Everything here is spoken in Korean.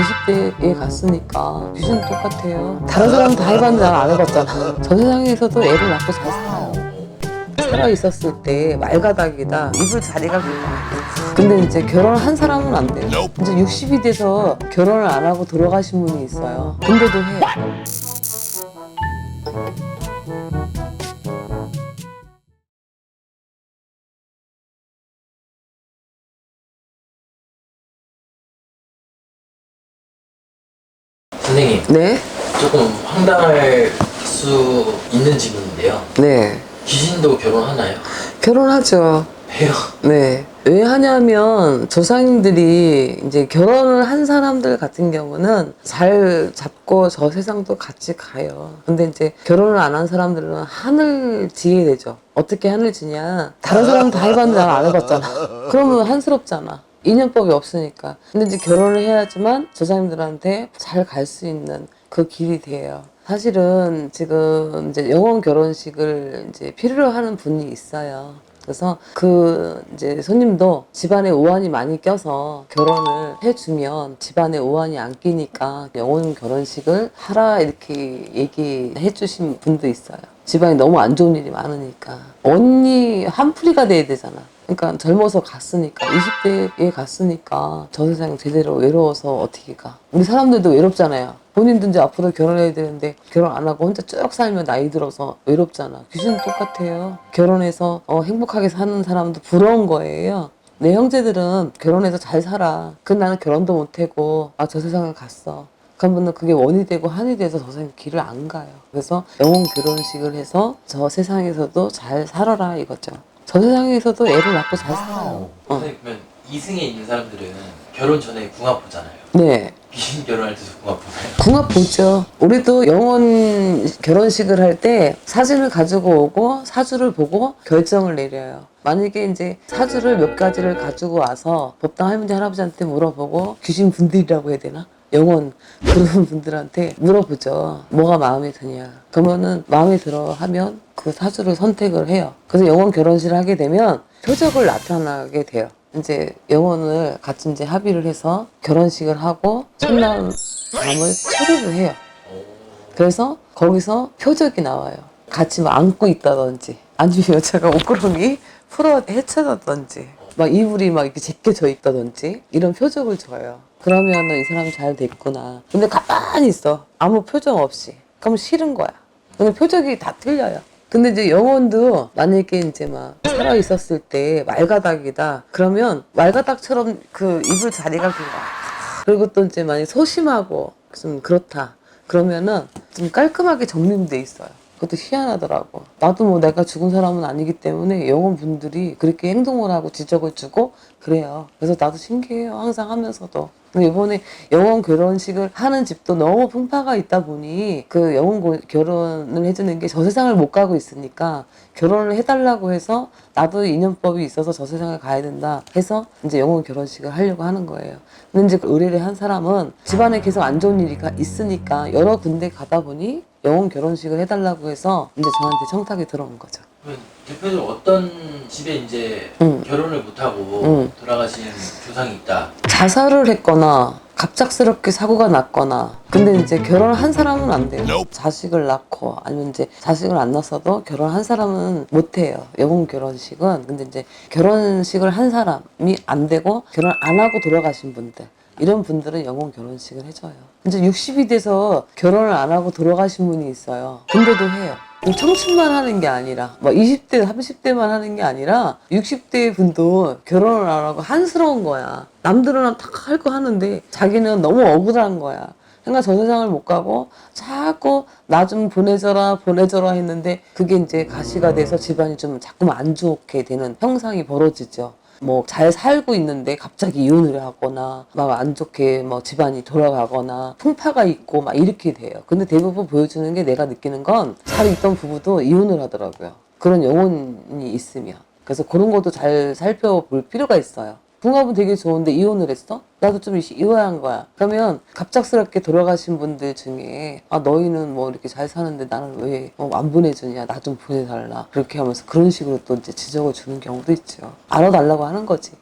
20대에 갔으니까 귀신 똑같아요. 다른 사람은 다 해봤는데 난 안 해봤잖아. 저 세상에서도 애를 낳고 잘 살아요. 살아 있었을 때 말가닥이다. 입을 자리가 길다. 근데 이제 결혼한 사람은 안 돼요. 이제 60이 돼서 결혼을 안 하고 돌아가신 분이 있어요. 근데도 해요. 선생님 네? 조금 황당할 수 있는 질문인데요 네. 귀신도 결혼하나요? 결혼하죠. 해요 네. 왜 하냐면 조상님들이 이제 결혼을 한 사람들 같은 경우는 잘 잡고 저 세상도 같이 가요. 근데 이제 결혼을 안 한 사람들은 하늘 지게 되죠. 어떻게 하늘 지냐? 다른 사람은 다 해봤는데 난 안 해봤잖아. 그러면 한스럽잖아. 인연법이 없으니까. 근데 이제 결혼을 해야지만 조상님들한테 잘 갈 수 있는 그 길이 돼요. 사실은 지금 이제 영혼 결혼식을 이제 필요로 하는 분이 있어요. 그래서 그 이제 손님도 집안에 오한이 많이 껴서 결혼을 해주면 집안에 오한이 안 끼니까 영혼 결혼식을 하라 이렇게 얘기해 주신 분도 있어요. 집안에 너무 안 좋은 일이 많으니까 언니 한풀이가 돼야 되잖아. 그러니까 젊어서 갔으니까 20대에 갔으니까 저 세상 제대로 외로워서 어떻게 가? 우리 사람들도 외롭잖아요. 본인도 이제 앞으로 결혼해야 되는데 결혼 안 하고 혼자 쭉 살면 나이 들어서 외롭잖아. 귀신 똑같아요. 결혼해서 어, 행복하게 사는 사람도 부러운 거예요. 내 형제들은 결혼해서 잘 살아. 그 나는 결혼도 못하고 아 저 세상을 갔어. 그러면은 그게 원이 되고 한이 돼서 저 세상 길을 안 가요. 그래서 영혼 결혼식을 해서 저 세상에서도 잘 살아라 이거죠. 저 세상에서도 애를 낳고 잘 살아요. 어. 선생님 그러면 이승에 있는 사람들은 결혼 전에 궁합 보잖아요 네. 귀신 결혼할 때도 궁합 보나요? 궁합 보죠. 우리도 영혼 결혼식을 할 때 사진을 가지고 오고 사주를 보고 결정을 내려요. 만약에 이제 사주를 몇 가지를 가지고 와서 법당 할머니 할아버지한테 물어보고 귀신 분들이라고 해야 되나? 영혼 그런 분들한테 물어보죠. 뭐가 마음에 드냐. 그러면은 마음에 들어 하면 그 사주를 선택을 해요. 그래서 영혼 결혼식을 하게 되면 표적을 나타나게 돼요. 이제 영혼을 같이 이제 합의를 해서 결혼식을 하고 첫날 밤을 초대를 해요. 그래서 거기서 표적이 나와요. 같이 막 안고 있다든지 아니면 여자가 옷구렁이 풀어 헤쳐졌던지 막 이불이 막 이렇게 제껴져 있다든지 이런 표적을 줘요. 그러면은 이 사람이 잘 됐구나. 근데 가만히 있어. 아무 표정 없이. 그럼 싫은 거야. 근데 표적이 다 틀려요. 근데 이제 영혼도 만약에 이제 막 살아 있었을 때 말가닥이다. 그러면 말가닥처럼 그 입을 자리가 길어. 그리고 또 이제 만약 소심하고 좀 그렇다. 그러면은 좀 깔끔하게 정리돼 있어요. 그것도 희한하더라고. 나도 뭐 내가 죽은 사람은 아니기 때문에 영혼분들이 그렇게 행동을 하고 지적을 주고 그래요. 그래서 나도 신기해요. 항상 하면서도. 이번에 영혼 결혼식을 하는 집도 너무 풍파가 있다 보니 그 영혼 고- 결혼을 해주는 게 저 세상을 못 가고 있으니까 결혼을 해달라고 해서 나도 인연법이 있어서 저 세상을 가야 된다 해서 이제 영혼 결혼식을 하려고 하는 거예요. 근데 이제 그 의뢰를 한 사람은 집안에 계속 안 좋은 일이 가- 있으니까 여러 군데 가다 보니 영혼 결혼식을 해달라고 해서 이제 저한테 청탁이 들어온 거죠. 대표적으로 어떤 집에 이제 응. 결혼을 못하고 응. 돌아가신 조상이 있다 자살을 했거나 갑작스럽게 사고가 났거나 근데 이제 결혼을 한 사람은 안 돼요 자식을 낳고 아니면 이제 자식을 안 낳았어도 결혼한 사람은 못 해요 영혼 결혼식은 근데 이제 결혼식을 한 사람이 안 되고 결혼 안 하고 돌아가신 분들 이런 분들은 영혼 결혼식을 해줘요. 이제 60이 돼서 결혼을 안 하고 돌아가신 분이 있어요. 근데도 해요. 청춘만 하는 게 아니라 뭐 20대 30대만 하는 게 아니라 60대 분도 결혼을 안 하고 한스러운 거야. 남들은 다할거 하는데 자기는 너무 억울한 거야. 그러니까 저 세상을 못 가고 자꾸 나 좀 보내줘라 보내줘라 했는데 그게 이제 가시가 돼서 집안이 좀 자꾸만 안 좋게 되는 형상이 벌어지죠 뭐 잘 살고 있는데 갑자기 이혼을 하거나 막 안 좋게 뭐 집안이 돌아가거나 풍파가 있고 막 이렇게 돼요. 근데 대부분 보여주는 게 내가 느끼는 건 잘 있던 부부도 이혼을 하더라고요. 그런 영혼이 있으면. 그래서 그런 것도 잘 살펴볼 필요가 있어요. 궁합은 되게 좋은데 이혼을 했어? 나도 좀 이혼한 거야. 그러면 갑작스럽게 돌아가신 분들 중에 아 너희는 뭐 이렇게 잘 사는데 나는 왜안 보내주냐? 나 좀 보내달라. 그렇게 하면서 그런 식으로 또 이제 지적을 주는 경우도 있죠. 알아달라고 하는 거지.